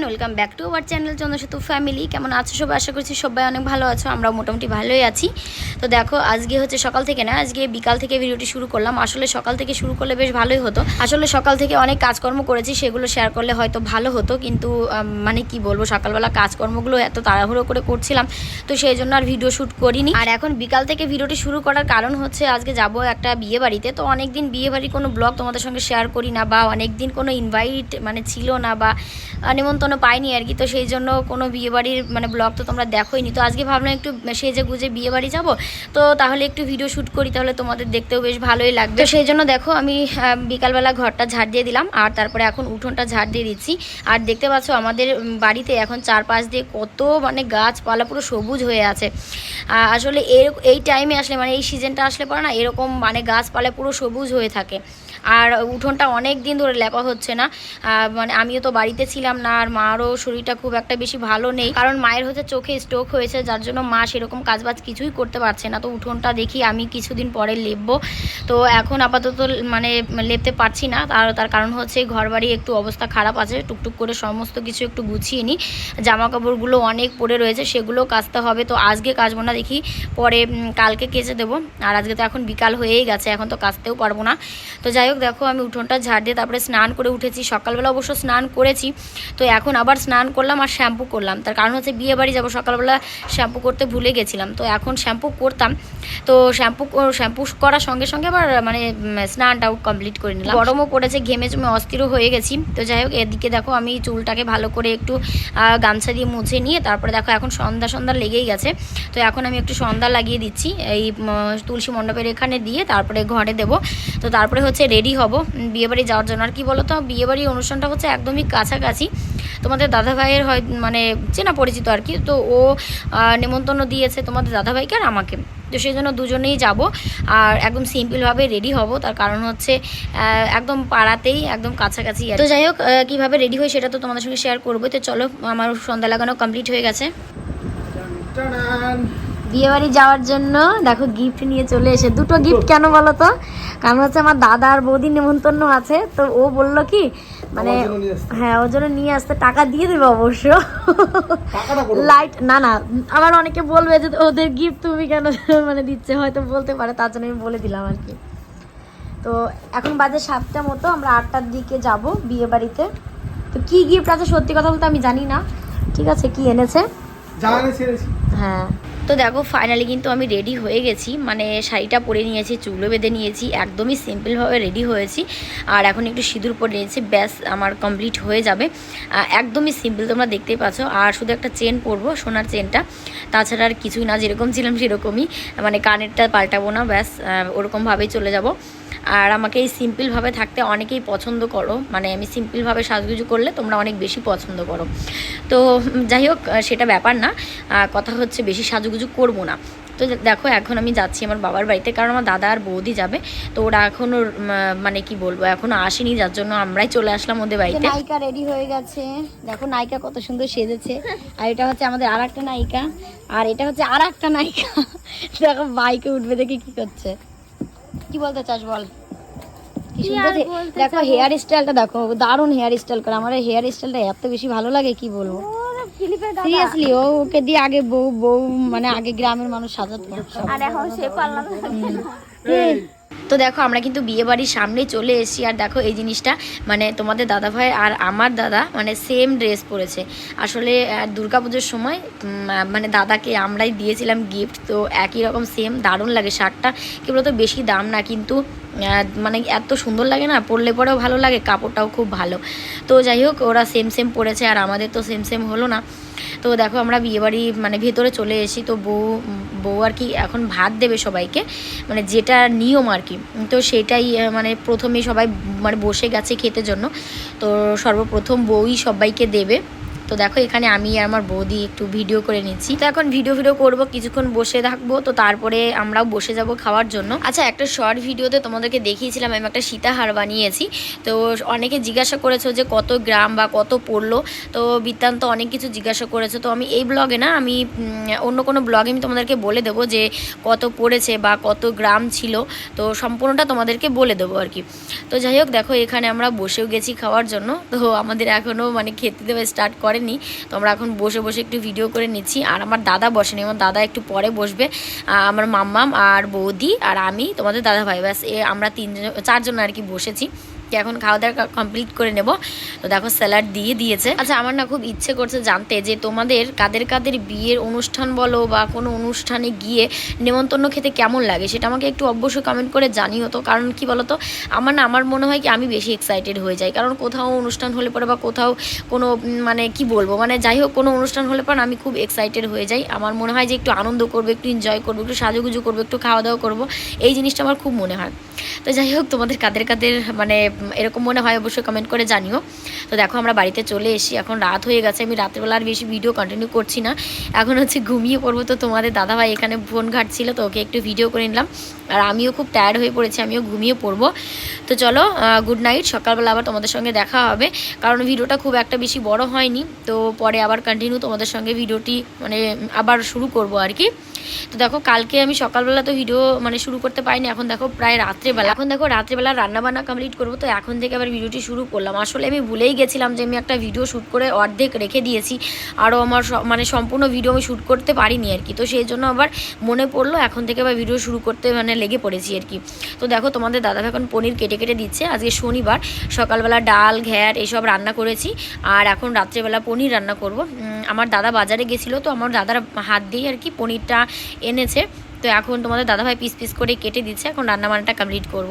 Everyone welcome back to our channel Chandrasetu family কেমন আছো সবাই? আশা করছি সবাই অনেক ভালো আছো আমরাও মোটামুটি ভালোই আছি। তো দেখো আজকে হচ্ছে সকাল থেকে না আজকে বিকাল থেকে ভিডিওটি শুরু করলাম। আসলে সকাল থেকে শুরু করলে বেশ ভালোই হতো। আসলে সকাল থেকে অনেক কাজকর্ম করেছি সেগুলো শেয়ার করলে হয়তো ভালো হতো কিন্তু মানে কি বলব সকালবেলা কাজকর্মগুলো এত তাড়াহুড়ো করে করছিলাম তো সেই জন্য আর ভিডিও শ্যুট করিনি। আর এখন বিকাল থেকে ভিডিওটি শুরু করার কারণ হচ্ছে আজকে যাব একটা বিয়ে বাড়িতে। তো অনেক দিন বিয়ে বাড়ির কোনো ব্লগ তোমাদের সঙ্গে শেয়ার করি না বা অনেক দিন কোনো ইনভাইট মানে ছিল না বা আহ, নিমন্ত্রণ পাইনি আর কি, তো সেই জন্য কোনো বিয়েবাড়ির মানে ব্লগ তো তোমরা দেখোইনি। তো আজকে ভাবলাম একটু সেজে গুজে বিয়েবাড়ি যাব, তো তাহলে একটু ভিডিও শ্যুট করি, তাহলে তোমাদের দেখতেও বেশ ভালোই লাগবে। তো সেই জন্য দেখো আমি বিকালবেলা ঘরটা ঝাড় দিয়ে দিলাম, আর তারপরে এখন উঠোনটা ঝাড় দিয়ে দিচ্ছি। আর দেখতে পাচ্ছ আমাদের বাড়িতে এখন চারপাশ দিয়ে কত মানে গাছপালা পুরো সবুজ হয়ে আছে। আসলে এই টাইমে আসলে মানে এই সিজনটা আসলে পরে না, এরকম মানে গাছপালা পুরো সবুজ হয়ে থাকে। আর উঠোনটা অনেক দিন ধরে লেপা হচ্ছে না। মানে আমিও তো বাড়িতে ছিলাম না, আর মারও শরীরটা খুব একটা বেশি ভালো নেই। কারণ মায়ের হচ্ছে চোখে স্ট্রোক হয়েছে, যার জন্য মা সেরকম কাজবাজ কিছুই করতে পারছে না। তো উঠোনটা দেখি আমি কিছুদিন পরে লেপবো। তো এখন আপাতত মানে লেপতে পারছি না। তার তার কারণ হচ্ছে ঘর বাড়ি একটু অবস্থা খারাপ আছে, টুকটুক করে সমস্ত কিছু একটু গুছিয়ে নিই। জামা কাপড়গুলো অনেক পড়ে রয়েছে, সেগুলো কাচতে হবে। তো আজকে কাচবো না, দেখি পরে কালকে কেচে দেবো। আর আজকে তো এখন বিকাল হয়েই গেছে, এখন তো কাচতেও পারব না। তো যাই হোক দেখো আমি উঠোনটা ঝাড় দিয়ে তারপরে স্নান করে উঠেছি। সকালবেলা অবশ্য স্নান করেছি, তো এখন আবার স্নান করলাম আর শ্যাম্পু করলাম। তার কারণ হচ্ছে বিয়ে বাড়ি যাব, সকালবেলা শ্যাম্পু করতে ভুলে গেছিলাম। তো এখন শ্যাম্পু করতাম, তো শ্যাম্পু শ্যাম্পু করার সঙ্গে সঙ্গে আবার মানে স্নানটাও কমপ্লিট করে নিলাম। গরমও পড়েছে, ঘেমে জমে অস্থিরও হয়ে গেছি। তো যাই হোক এদিকে দেখো আমি চুলটাকে ভালো করে একটু গামছা দিয়ে মুছে নিয়ে তারপরে দেখো এখন সন্ধ্যা সন্ধ্যা লেগেই গেছে। তো এখন আমি একটু সন্ধ্যা লাগিয়ে দিচ্ছি, এই তুলসী মণ্ডপের এখানে দিয়ে তারপরে ঘরে দেবো। তো তারপরে হচ্ছে রেডি হব বিয়েবাড়ি যাওয়ার জন্য। আর কি বলো তো বিয়েবাড়ির অনুষ্ঠানটা হচ্ছে একদমই কাছাকাছি। তোমাদের দাদাভাইয়ের হয় মানে চেনা পরিচিত আর কি। তো ও আহ, নেমন্তন্ন দিয়েছে তোমাদের দাদাভাইকে আর আমাকে। তো সেই জন্য দুজনেই যাব আর একদম সিম্পলভাবে রেডি হব। তার কারণ হচ্ছে একদম পাড়াতেই একদম কাছাকাছি তো যাই হোক কীভাবে রেডি হয় সেটা তো তোমাদের সঙ্গে শেয়ার করব তো চলো আমার সন্ধ্যা লাগানো কমপ্লিট হয়ে গেছে। বিয়েবাড়ি যাওয়ার জন্য দেখো গিফট নিয়ে চলে এসে দুটো গিফট কেন বলো তো কারণ হচ্ছে আমার দাদা আর বৌদির নেমন্তন্ন আছে তো ও বলল কি মানে। হ্যাঁ ওর জন্য নিয়ে আসতে টাকা দিয়ে দেবে অবশ্য। লাইট না না আবার অনেকে বলবে যে ওদের গিফট তুমি কেন মানে দিচ্ছে হয়তো বলতে পারে তার জন্য আমি বলে দিলাম আর কি। তো এখন বাজে সাতটা মতো আমরা আটটার দিকে যাব বিয়ে বাড়িতে তো কি গিফট আছে সত্যি কথা বলতে আমি জানি না। ঠিক আছে কি এনেছে। হ্যাঁ। তো দেখো ফাইনালি কিন্তু আমি রেডি হয়ে গেছি। মানে শাড়িটা পরে নিয়েছি চুলো বেঁধে নিয়েছি, একদমই সিম্পলভাবে রেডি হয়েছি। আর এখন একটু সিঁদুর পরে নিয়েছি, ব্যাস আমার কমপ্লিট হয়ে যাবে। একদমই সিম্পল তোমরা দেখতেই পাচ্ছ। আর শুধু একটা চেন পরবো, সোনার চেনটা তাছাড়া আর কিছুই না, যেরকম ছিলাম সেরকমই। মানে কানেরটা পাল্টাবো না, ব্যাস ওরকমভাবেই চলে যাব। আর আমাকে এই সিম্পলভাবে থাকতে অনেকেই পছন্দ করো। মানে আমি সিম্পলভাবে সাজগুজু করলে তোমরা অনেক বেশি পছন্দ করো। তো যাই হোক সেটা ব্যাপার না। কথা হচ্ছে বেশি সাজুগুজু করব না। তো দেখো এখন আমি যাচ্ছি আমার বাবার বাড়িতে কারণ আমার দাদা আর বৌদি যাবে। তো ওরা এখনও মানে কি বলব এখনও আসেনি যার জন্য আমরাই চলে আসলাম ওদের বাড়িতে। নায়িকা রেডি হয়ে গেছে। দেখো নায়িকা কত সুন্দর সেজেছে। আর এটা হচ্ছে আমাদের আর একটা নায়িকা। আর এটা হচ্ছে আর একটা নায়িকা। দেখো বাইকে উঠবে দেখে কি করছে। কি বলতে চাস বল? দেখো হেয়ার স্টাইলটা দেখো দারুণ হেয়ার স্টাইল করে। আমার হেয়ার স্টাইলটা এত বেশি ভালো লাগে কি বলব? সিরিয়াসলি ও ওকে দিয়ে আগে বউ বউ মানে আগে গ্রামের মানুষ সাজাতো। আর এখন সে পারলাম তো দেখো, আমরা কিন্তু বিয়ে বাড়ির সামনে চলে এসেছি। আর দেখো, এই জিনিসটা মানে তোমাদের দাদা ভাই আর আমার দাদা মানে সেম ড্রেস পরেছে। আসলে দুর্গা পুজোর সময় মানে দাদাকে আমরাই দিয়েছিলাম গিফট তো একই রকম সেম দারুণ লাগে শার্টটা। কি বলতো বেশি দাম না, কিন্তু মানে এত সুন্দর লাগে না, পরলে পরেও ভালো লাগে, কাপড়টাও খুব ভালো। তো যাই হোক, ওরা সেম সেম পরেছে আর আমাদের তো সেম সেম হলো না। তো দেখো আমরা বিয়েবাড়ি মানে ভেতরে চলে এসেছি, তো বউ বউ আর কি এখন ভাত দেবে সবাইকে মানে যেটা নিয়ম আর কি। তো সেটাই মানে প্রথমেই সবাই মানে বসে গেছে খেতে জন্য। তো সর্বপ্রথম বউই সবাইকে দেবে। তো দেখো, এখানে আমি আর আমার বৌদি একটু ভিডিও করে নিচ্ছি। তো এখন ভিডিও ভিডিও করব, কিছুক্ষণ বসে থাকব, তো তারপরে আমরাও বসে যাব খাওয়ার জন্য। আচ্ছা একটা শর্ট ভিডিওতে তোমাদেরকে দেখিয়েছিলাম, আমি একটা সীতাহার বানিয়েছি। তো অনেকে জিজ্ঞাসা করেছ যে কত গ্রাম বা কত পড়ল? তো বৃত্তান্ত অনেক কিছু জিজ্ঞাসা করেছ। তো আমি এই ব্লগে না, আমি অন্য কোনো ব্লগে আমি তোমাদেরকে বলে দেবো যে কত পড়েছে বা কত গ্রাম ছিল। তো সম্পূর্ণটা তোমাদেরকে বলে দেবো আর কি। তো যাই হোক, দেখো, এখানে আমরা বসেও গেছি খাওয়ার জন্য। তো আমাদের এখনও মানে খেতে দেওয়া স্টার্ট করেনি তো আমরা এখন বসে বসে একটু ভিডিও করে নিচ্ছি। আর আমার দাদা বসেনি, আমার দাদা একটু পরে বসবে। আমার মাম্মাম আর বৌদি আর আমি, তোমাদের দাদা ভাই ব্যাস, এ, আমরা তিনজন, চারজন আর কি বসেছি। এখন খাওয়া দাওয়া কমপ্লিট করে নেব। তো দেখো স্যালাড দিয়ে দিয়েছে। আচ্ছা আমার না খুব ইচ্ছে করছে জানতে যে তোমাদের কাদের কাদের বিয়ের অনুষ্ঠান বলো বা কোনো অনুষ্ঠানে গিয়ে নেমন্তন্ন খেতে কেমন লাগে? সেটা আমাকে একটু অবশ্যই কমেন্ট করে জানিও তো। কারণ কি বলো তো আমার না, আমার মনে হয় কি আমি বেশি এক্সাইটেড হয়ে যাই। কারণ কোথাও অনুষ্ঠান হলে পরে বা কোথাও কোনো মানে কি বলব? মানে যাই হোক, কোনো অনুষ্ঠান হলে পরে আমি খুব এক্সাইটেড হয়ে যাই। আমার মনে হয় যে একটু আনন্দ করব, একটু এনজয় করব, একটু সাজুগুজু করব, একটু খাওয়া দাওয়া করব। এই জিনিসটা আমার খুব মনে হয়। তো যাই হোক, তোমাদের কাদের কাদের মানে এরকম মনে হয় অবশ্যই কমেন্ট করে জানিও। তো দেখো, আমরা বাড়িতে চলে এসি এখন রাত হয়ে গেছে, আমি রাত্রেবেলা আর বেশি ভিডিও কন্টিনিউ করছি না। এখন হচ্ছে ঘুমিয়ে পড়ব। তো তোমাদের দাদাভাই এখানে ফোন ঘাটছিল, তো ওকে একটু ভিডিও করে নিলাম। আর আমিও খুব টায়ার্ড হয়ে পড়েছি, আমিও ঘুমিয়ে পড়ব। তো চলো গুড নাইট সকালবেলা আবার তোমাদের সঙ্গে দেখা হবে। কারণ ভিডিওটা খুব একটা বেশি বড় হয়নি। তো পরে আবার কন্টিনিউ তোমাদের সঙ্গে ভিডিওটি মানে আবার শুরু করব আর কি। তো দেখো, কালকে আমি সকালবেলা তো ভিডিও মানে শুরু করতে পারিনি, এখন দেখো প্রায় রাত্রেবেলা। এখন দেখো রাত্রেবেলা রান্নাবান্না কমপ্লিট করব, তো এখন থেকে আবার ভিডিওটি শুরু করলাম। আসলে আমি ভুলেই গেছিলাম যে আমি একটা ভিডিও শ্যুট করে অর্ধেক রেখে দিয়েছি আরও আমার মানে সম্পূর্ণ ভিডিও আমি শ্যুট করতে পারিনি আর কি। তো সেই জন্য আবার মনে পড়ল, এখন থেকে আবার ভিডিও শুরু করতে মানে লেগে পড়েছি আর কি। তো দেখো, তোমাদের দাদা এখন পনির কেটে কেটে দিচ্ছে। আজকে শনিবার, সকালবেলা ডাল, ঘ্যাট এসব রান্না করেছি, আর এখন রাত্রেবেলা পনির রান্না করব। আমার দাদা বাজারে গেছিল, তো আমার দাদার হাত দিয়েই আর কি পনিরটা এনেছে। তো এখন তোমাদের দাদাভাই পিস পিস করে কেটে দিচ্ছে, এখন রান্না বান্নাটা কমপ্লিট করব।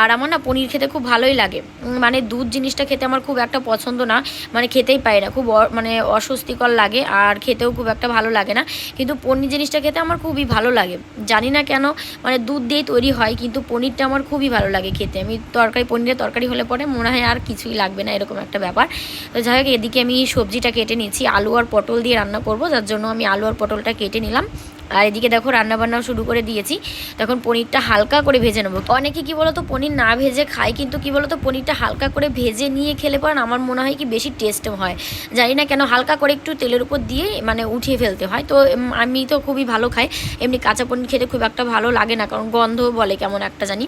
আর আমার না পনির খেতে খুব ভালোই লাগে। মানে দুধ জিনিসটা খেতে আমার খুব একটা পছন্দ না মানে খেতেই পাই না, খুব মানে অস্বস্তিকর লাগে আর খেতেও খুব একটা ভালো লাগে না। কিন্তু পনির জিনিসটা খেতে আমার খুবই ভালো লাগে। জানি না কেন মানে দুধ দিয়েই তৈরি হয়, কিন্তু পনিরটা আমার খুবই ভালো লাগে খেতে। আমি তরকারি, পনিরের তরকারি হলে পরে মনে হয় আর কিছুই লাগবে না, এরকম একটা ব্যাপার। তো যাই হোক, এদিকে আমি সবজিটা কেটে নিচ্ছি, আলু আর পটল দিয়ে রান্না করব, যার জন্য আমি আলু আর পটলটা কেটে নিলাম। আর এদিকে দেখো রান্না বান্নাও শুরু করে দিয়েছি। তখন পনিরটা হালকা করে ভেজে নেব। অনেকে কি বলতো, পনির না ভেজে খায়, কিন্তু কি বলতো, পনিরটা হালকা করে ভেজে নিয়ে খেলে পর আমার মনে হয় কি বেশি টেস্ট হয়। জানি না কেন হালকা করে একটু তেলের উপর দিয়ে মানে উঠিয়ে ফেলতে হয়। তো আমি তো খুবই ভালো খাই। এমনি কাঁচা পনির খেতে খুব একটা ভালো লাগে না, কারণ গন্ধ বলে কেমন একটা জানি।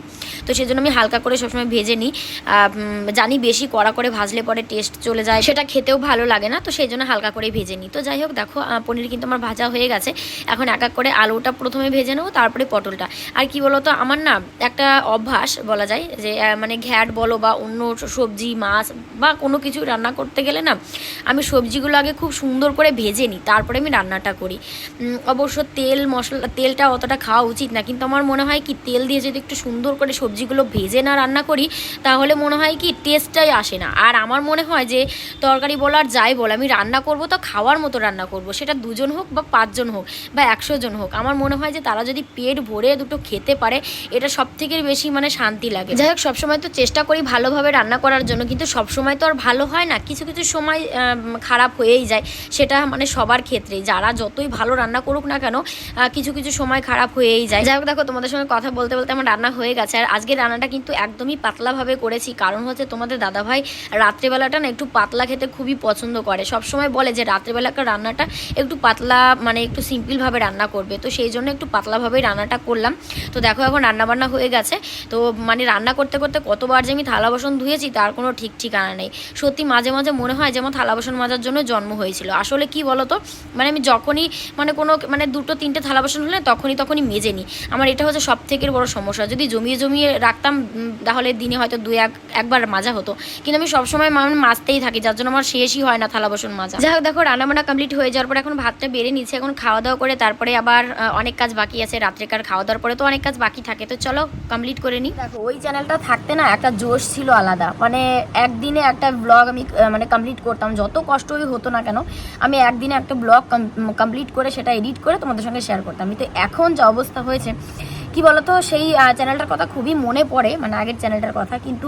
তো সেই জন্য আমি হালকা করে সবসময় ভেজে নিই। জানি বেশি কড়া করে ভাজলে পরে টেস্ট চলে যায়, সেটা খেতেও ভালো লাগে না। তো সেই জন্য হালকা করে ভেজে নিই। তো যাই হোক, দেখো পনির কিন্তু আমার ভাজা হয়ে গেছে। এখন এক করে আলুটা প্রথমে ভেজে নেব, তারপরে পটলটা। আর কি বলতো, আমার না একটা অভ্যাস বলা যায় যে মানে ঘ্যাট বলো বা অন্য সবজি, মাছ বা কোনো কিছু রান্না করতে গেলে না, আমি সবজিগুলো আগে খুব সুন্দর করে ভেজে নিই, তারপরে আমি রান্নাটা করি। অবশ্য তেল মশলা, তেলটা অতটা খাওয়া উচিত না, কিন্তু আমার মনে হয় কি, তেল দিয়ে যদি একটু সুন্দর করে সবজিগুলো ভেজে না রান্না করি, তাহলে মনে হয় কি টেস্টটাই আসে না। আর আমার মনে হয় যে, তরকারি বলার যাই বল, আমি রান্না করব তো খাওয়ার মতো রান্না করব, সেটা দুজন হোক বা পাঁচজন হোক বা একশো জন হোক। আমার মনে হয় যে তারা যদি পেট ভরে দুটো খেতে পারে, এটা সব থেকে বেশি মানে শান্তি লাগে। যাই হোক, সবসময় তো চেষ্টা করি ভালোভাবে রান্না করার জন্য, কিন্তু সবসময় তো আর ভালো হয় না। কিছু কিছু সময় খারাপ হয়েই যায়। সেটা মানে সবার ক্ষেত্রে যারা যতই ভালো রান্না করুক না কেন কিছু কিছু সময় খারাপ হয়েই যায়। যাই হোক, দেখো, তোমাদের সঙ্গে কথা বলতে বলতে আমার রান্না হয়ে গেছে। আর আজকে রান্নাটা কিন্তু একদমই পাতলাভাবে করেছি। কারণ হচ্ছে তোমাদের দাদাভাই রাত্রেবেলাটা না একটু পাতলা খেতে খুবই পছন্দ করে। সব সময় বলে যে রাত্রেবেলাকার রান্নাটা একটু পাতলা মানে একটু সিম্পলভাবে রান্না করবে। তো সেই জন্য একটু পাতলাভাবেই রান্নাটা করলাম। তো দেখো এখন রান্না বান্না হয়ে গেছে। তো মানে রান্না করতে করতে কতবার যে আমি থালা বাসন ধুয়েছি, তার কোনো ঠিক ঠিকানা নেই। সত্যি মাঝে মাঝে মনে হয় যেমন থালা বাসন মাজার জন্য জন্ম হয়েছিল। আসলে কি বলো তো মানে আমি যখনই মানে কোনো মানে দুটো তিনটে থালা বাসন হলে তখনই তখনই মেজে নিই। আমার এটা হচ্ছে সব থেকে বড় সমস্যা। যদি জমিয়ে জমিয়ে রাখতাম তাহলে দিনে হয়তো দু এক, একবার মাজা হতো। কিন্তু আমি সবসময় মানে মাজতেই থাকি, যার জন্য আমার শেষই হয় না থালা বাসন মাজা। যাই হোক, দেখো, রান্নাবান্না কমপ্লিট হয়ে যাওয়ার পর এখন ভাতটা বেড়ে নিচ্ছে। এখন খাওয়া দাওয়া করে তারপরে আবার অনেক কাজ বাকি আছে, রাত্রেকার খাওয়া দাওয়ার পরে তো অনেক কাজ বাকি থাকে। তো চলো কমপ্লিট করে নিই দেখো, ওই চ্যানেলটা থাকতে না একটা জোশ ছিল আলাদা। মানে একদিনে একটা ব্লগ আমি মানে কমপ্লিট করতাম। যত কষ্টই হতো না কেন, আমি একদিনে একটা ব্লগ কমপ্লিট করে সেটা এডিট করে তোমাদের সঙ্গে শেয়ার করতাম। কিন্তু এখন যা অবস্থা হয়েছে, কি বলতো, সেই চ্যানেলটার কথা খুবই মনে পড়ে মানে আগের চ্যানেলটার কথা। কিন্তু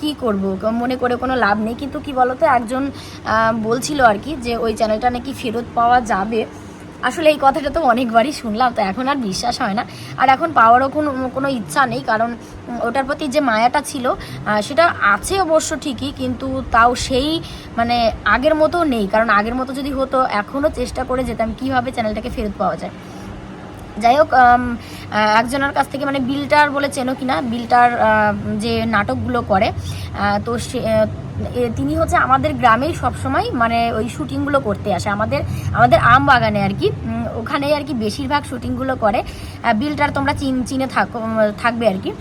কি করব মনে করে কোনো লাভ নেই। কিন্তু কি বলতো, একজন বলছিল আর কি যে ওই চ্যানেলটা নাকি ফেরত পাওয়া যাবে। আসলে এই কথাটা তো অনেকবারই শুনলাম, তো এখন আর বিশ্বাস হয় না। আর এখন পাওয়ারও কোনো কোনো ইচ্ছা নেই, কারণ ওটার প্রতি যে মায়াটা ছিল সেটা আছে অবশ্য ঠিকই, কিন্তু তাও সেই মানে আগের মতো নেই। কারণ আগের মতো যদি হতো, এখনও চেষ্টা করে যেতাম কীভাবে চ্যানেলটাকে ফেরত পাওয়া যায়। যাই হোক একজনের কাছ থেকে মানে বিলটার বলে চেনো কিনা, বিলটার যে নাটকগুলো করে তো সে তিনি হচ্ছে আমাদের গ্রামেই সবসময় মানে ওই শুটিংগুলো করতে আসে। আমাদের আমাদের আম বাগানে আর কি ওখানেই আর কি বেশিরভাগ শুটিংগুলো করে। বিলটার তোমরা চিন, চিনে থাকো থাকবে আর কি।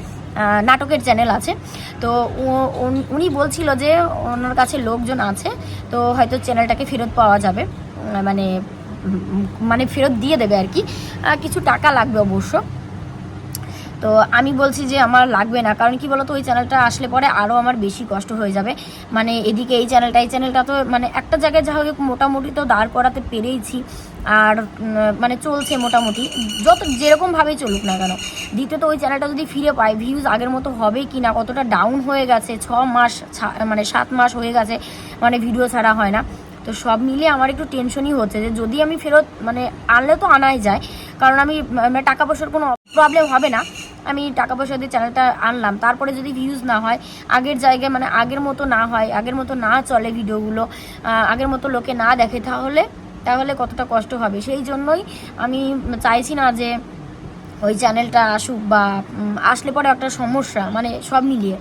নাটকের চ্যানেল আছে। তো উনি- বলছিল যে ওনার কাছে লোকজন আছে, তো হয়তো চ্যানেলটাকে ফেরত পাওয়া যাবে। মানে মানে ফেরত দিয়ে দেবে আর কি। কিছু টাকা লাগবে অবশ্য। তো আমি বলছি যে আমার লাগবে না, কারণ কি বলতো, ওই চ্যানেলটা আসলে পরে আরও আমার বেশি কষ্ট হয়ে যাবে। মানে এদিকে এই চ্যানেলটা এই চ্যানেলটা তো মানে একটা জায়গায় যা হোক, মোটামুটি তো দাঁড় করাতে পেরেইছি। আর মানে চলছে মোটামুটি, যত যেরকমভাবেই চলুক না কেন। দ্বিতীয়ত, ওই চ্যানেলটা যদি ফিরে পাই ভিউজ আগের মতো হবে কি না, কতটা ডাউন হয়ে গেছে, ছ মাস মানে সাত মাস হয়ে গেছে মানে ভিডিও ছাড়া হয় না। তো সব মিলিয়ে আমার একটু টেনশনই হচ্ছে যে যদি আমি ফেরত মানে আনলে তো আনাই যায়। কারণ আমি মানে টাকা পয়সার কোনো প্রবলেম হবে না। আমি টাকা পয়সা দিয়ে চ্যানেলটা আনলাম। তারপরে যদি ভিউজ না হয়, আগের জায়গায় মানে আগের মতো না হয়, আগের মতো না চলে ভিডিওগুলো আগের মতো লোকে না দেখে, তাহলে তাহলে কতটা কষ্ট হবে? সেই জন্যই আমি চাইছি না যে ওই চ্যানেলটা আসুক বা আসলে পরে একটা সমস্যা মানে সব মিলিয়ে।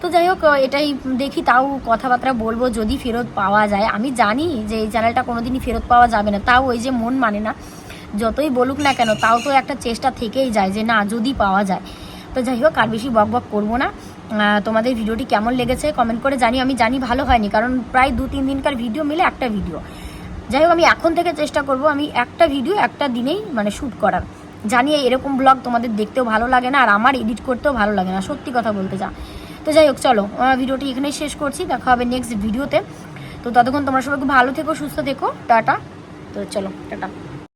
তো যাই হোক এটাই দেখি তাও কথাবার্তা বলব যদি ফেরত পাওয়া যায়। আমি জানি যে এই চ্যানেলটা কোনোদিনই ফেরত পাওয়া যাবে না। তাও ওই যে মন মানে না, যতই বলুক না কেন, তাও তো একটা চেষ্টা থেকেই যায় যে না, যদি পাওয়া যায়। তো যাই হোক, আর বেশি বক বক করব না। তোমাদের ভিডিওটি কেমন লেগেছে কমেন্ট করে জানি আমি জানি ভালো হয়নি, কারণ প্রায় দু, তিন দিনকার ভিডিও মিলে একটা ভিডিও যাই হোক, আমি এখন থেকে চেষ্টা করব, আমি একটা ভিডিও একটা দিনেই মানে শ্যুট করার। জানি এরকম ব্লগ তোমাদের দেখতেও ভালো লাগে না, আর আমার এডিট করতেও ভালো লাগে না। সত্যি কথা বলতে যা। তো যাই হোক, চলো ভিডিওটি এখানেই শেষ করছি, দেখা হবে নেক্সট ভিডিওতে তো ততক্ষণ তোমরা সবাই খুব ভালো থেকো, সুস্থ থেকো, টাটা। তো চলো, টাটা।